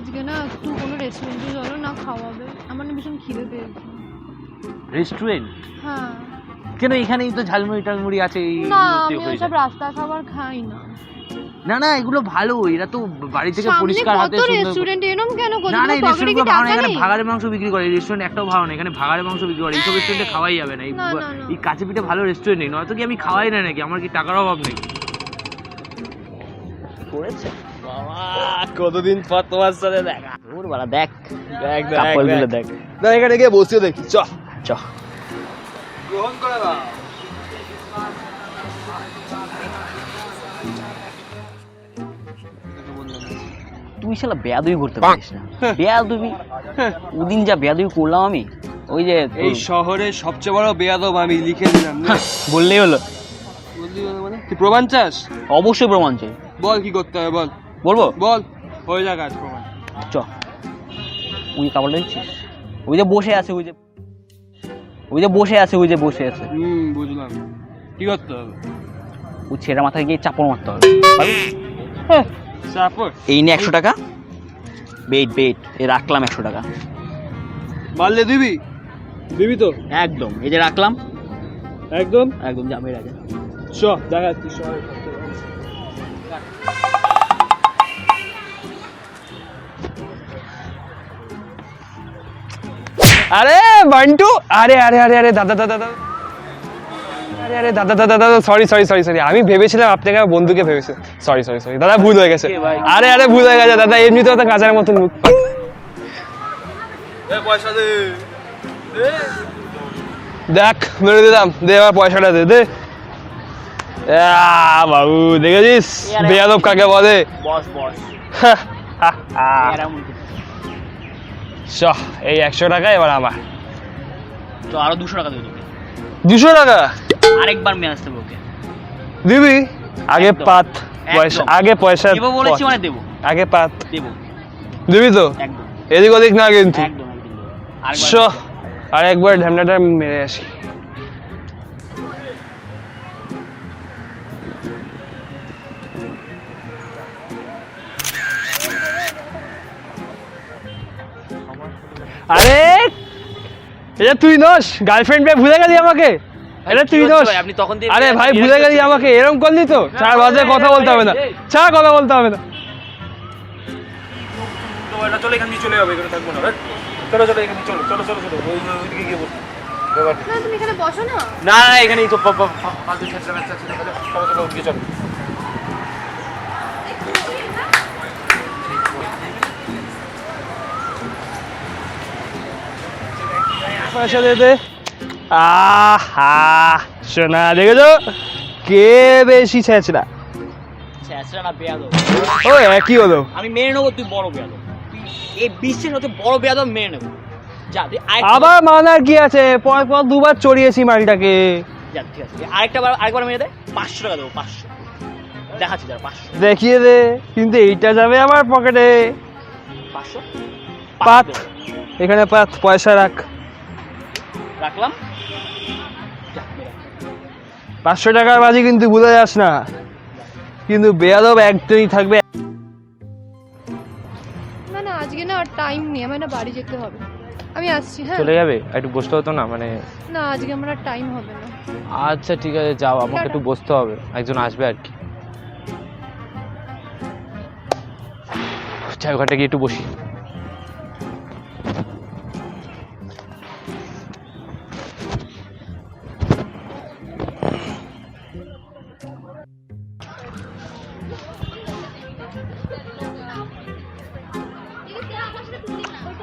আজকে না একটু কোনো রেস্টুরেন্টে চলো না খাওয়াবে। আমার না ভীষণ খিদে পেয়েছে। রেস্টুরেন্ট হ্যাঁ। কেন এখানেই তো ঝালমুড়ি টালমুড়ি আছে এই না আমি যাবে। রাস্তার খাবার খাই না। না না এগুলো ভালো এরা তো বাড়ি থেকে পরিষ্কার হাতে সুন্দর করে- রেস্টুরেন্ট এরম কেন করছ না রেস্টুরেন্টগুলো ভালো এখানে মাংস বিক্রি করে রেস্টুরেন্ট একটাও ভালো না এখানে ভাগাড়ের মাংস বিক্রি করে এইসব রেস্টুরেন্টে খাওয়াই যাবে না এই কাছে পিঠে ভালো রেস্টুরেন্ট নেই নয়তো কি আমি খাওয়াই না নাকি? আমার কি টাকার অভাব নেই? করেছে? কতদিন পর তোমার সাথে দেখা? দূর বাড়া দেখ দেখ কাপড়গুলো দেখ। না এখানে গিয়ে বসিয়ে দেখি চ। চ। গ্রহণ করে না তুই শালা বেয়াদবি করতে পারিস না। বেয়াদবি? ওদিন যা বেয়াদবি করলাম আমি ওই যে এই শহরে সবচেয়ে বড় বেয়াদব আমি লিখে দিলাম বললেই হলো। বললি মানে? তুই প্রমাণ চাস? অবশ্যই প্রমাণ চাই। বল কি করতে হবে বল। বলব? বল হয়ে যাক আজ প্রমাণ। চ। ওই যে কাপড়টা দিচ্ছিস ওই যে বসে আছে ওই যে ওই যে বসে আছে ওই যে বসে আছে। হুম বুঝলাম। কি করতে হবে? ওই ছেলের মাথায় গিয়ে চাপড় মারতে হবে। চাপড়? এই নিয়ে একশো টাকা। বেট বেট এ রাখলাম একশো টাকা। মারলে দিবি? দিবি তো? একদম। এই যে রাখলাম। একদম? একদম যাবে রাজা চ দেখাচ্ছি শহরে আরে বান্টু! আরে আরে আরে আরে দাদা দাদা দাদা। আরে আরে দাদা দাদা দাদা সরি সরি সরি সরি আমি ভেবেছিলাম আপনাকে আমার বন্ধুকে ভেবেছিলাম সরি সরি সরি দাদা ভুল হয়ে গেছে। আরে আরে ভুল হয়ে গেছে দাদা এমনিতেও তো কাঁচার মতন মুখ পয়সা দে। দেখ মেরে দিলাম। দে আমার পয়সাটা দে দে। বাবু দেখেছিস? বেয়াদব কাকে বলে? বস বস। চ এই একশো টাকা এবার আমার। তো আরও দুশো টাকা দেবো তোকে। দুশো টাকা? আরেকবার মেয়ে আসতে ওকে। দিবি? আগে পাত পয়সা আগে পয়সা দেবো বলেছি মানে দেবো। আগে পাত। দেবো। দিবি তো? এদিক ওদিক না কিন্তু। একদম একদম। আরেকবার আর একবার ঢ্যামনাটা মেরে আসি। আরে এটা তুই নস গার্লফ্রেন্ড ভাই ভুলে গেলি আমাকে। এটা তুই নস। আপনি তখন দিয়ে আরে ভাই ভুলে গেলি আমাকে এরকম করলি তো। চার বাজে কথা বলতে হবে না। চার কথা বলতে হবে না। চলো এখান দিয়ে চলে যাবে এখানে থাকব না চলো চলো এখানে চলো চলো চলো চলো ওই ওইদিকে গিয়ে বসো। না তুমি এখানে বসো না। না না এখানেই তো ফালতু। চলো চলো চলো। পয়সা দে দে আহা সোনা দেখেছ কে বেশি ছেঁচড়া? ছেঁচড়া না বেয়াদব ও একই হলো? আমি মেনে নেব তুই বড় বেয়াদব। তুই এই বিশ্বের হতে বড় বেয়াদব মেনে নেব। আবার মানার কি আছে? পর পর দুবার চড়িয়েছি মালটাকে। ঠিক আছে আরেকটা বার আরেকবার মেরে দে। পাঁচশো টাকা দেবো পাঁচশো। দেখাচ্ছি যারা পাঁচশো। দেখিয়ে দে কিন্তু এইটা যাবে আমার পকেটে। পাঁচশো? পাত এখানে পাত পয়সা রাখ। রাখলাম। পাঁচশো টাকার বাজি কিন্তু ভুলে যাস না। কিন্তু বেয়াদব একটাই থাকবে। না না আজকে না আর টাইম নেই আমার না বাড়ি যেতে হবে। আমি আসছি হ্যাঁ? চলে যাবে? একটু বসতে হতো না? মানে না আজকে আমার আর টাইম হবে না। আচ্ছা ঠিক আছে যাও। আমাকে একটু বসতে হবে। একজন আসবে আর কি। চাই ওখানটা গিয়ে একটু বসি।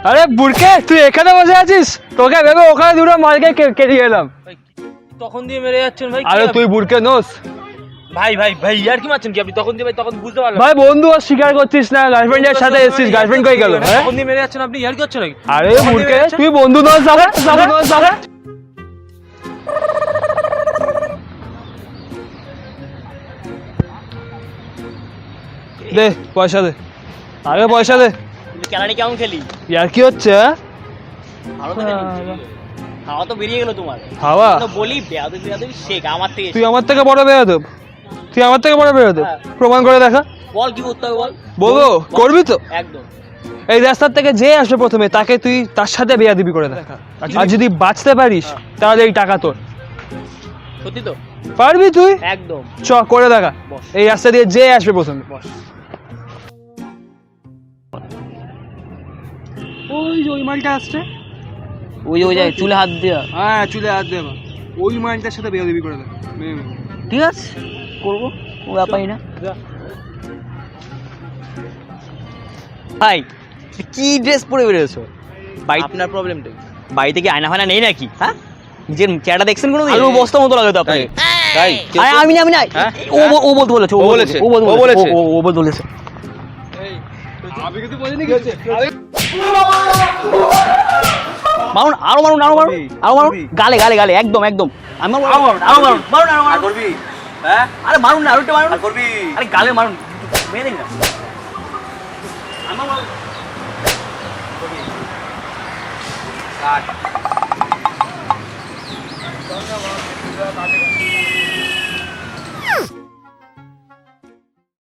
আরে বুড়কে তুই এখানে বসে আছিস? তোকে ভেবে ওখানে দুটো মালকে কেটে গেলাম। তখন দিয়ে মেরে যাচ্ছেন ভাই আরে তুই বুড়কে নোস। ভাই ভাই ভাই আর কি মারছেন কি আপনি? তখন দিয়ে ভাই তখন বুঝতে পারলাম। ভাই বন্ধু আর স্বীকার করছিস না গার্লফ্রেন্ডের সাথে এসেছিস গার্লফ্রেন্ড কই গেল হ্যাঁ? তখন দিয়ে মেরে যাচ্ছেন আপনি ইয়ার কি হচ্ছে নাকি? আরে বুড়কে তুই বন্ধু নস যাবে যাবে নস যাবে। দে পয়সা দে। আগে পয়সা দে। কেমন খেলি? ইয়ার কি হচ্ছে হ্যাঁ? ভালো তো খেলি। হাওয়া তো বেরিয়ে গেল তোমার। হাওয়া বলি বেয়াদবি বেয়াদবি শেখ আমার থেকে তুই আমার থেকে বড় বেয়াদব? তুই আমার থেকে বড় বেয়াদব? হ্যাঁ। প্রমাণ করে দেখা। বল কি করতে হবে বল? বলব? করবি তো? একদম। এই রাস্তার থেকে যে আসবে প্রথমে তাকে তুই তার সাথে বেয়াদিবি করে দেখা। আর যদি বাঁচতে পারিস তাহলে এই টাকা তোর। সত্যি তো? পারবি তুই? একদম। চ করে দেখা। এই রাস্তা দিয়ে যে আসবে প্রথমে। ওই যে ওই মালটা আসছে। ওই ওই যে চুলে হাত দেওয়া হ্যাঁ চুলে হাত দেবা ওই মালটার সাথে বেয়াদিবি করে দেখা। ঠিক আছে করব ও ব্যাপারই না। ভাই কি ড্রেস পরে বেরিয়েছো? বাড়ি আপনার প্রবলেমটা বাড়িতে কি আয়না ফায়না নেই নাকি? হ্যাঁ? নিজের চেহারা দেখছেন কোনো আলু বস্তা মতো লাগে তো আরে আমি না আমি না। হ্যাঁ? ও ও বলতে বলেছে ও বলেছে? ও বলতে বলেছে? ও ও- ও বলতে বলেছে। আমি কিন্তু বলিনি কি হচ্ছে মারুন আরও মারুন আরও মারুন আরও মারুন। গালে গালে গালে একদম একদম। আমি মারুন আরও মারুন আরও মারুন। মারুন আরও মারুন। করবি। হ্যাঁ? আরে মারুন না আরও একটু মারুন করবি। আরে গালে মারুন মেরে দিন না। আমার মারুন।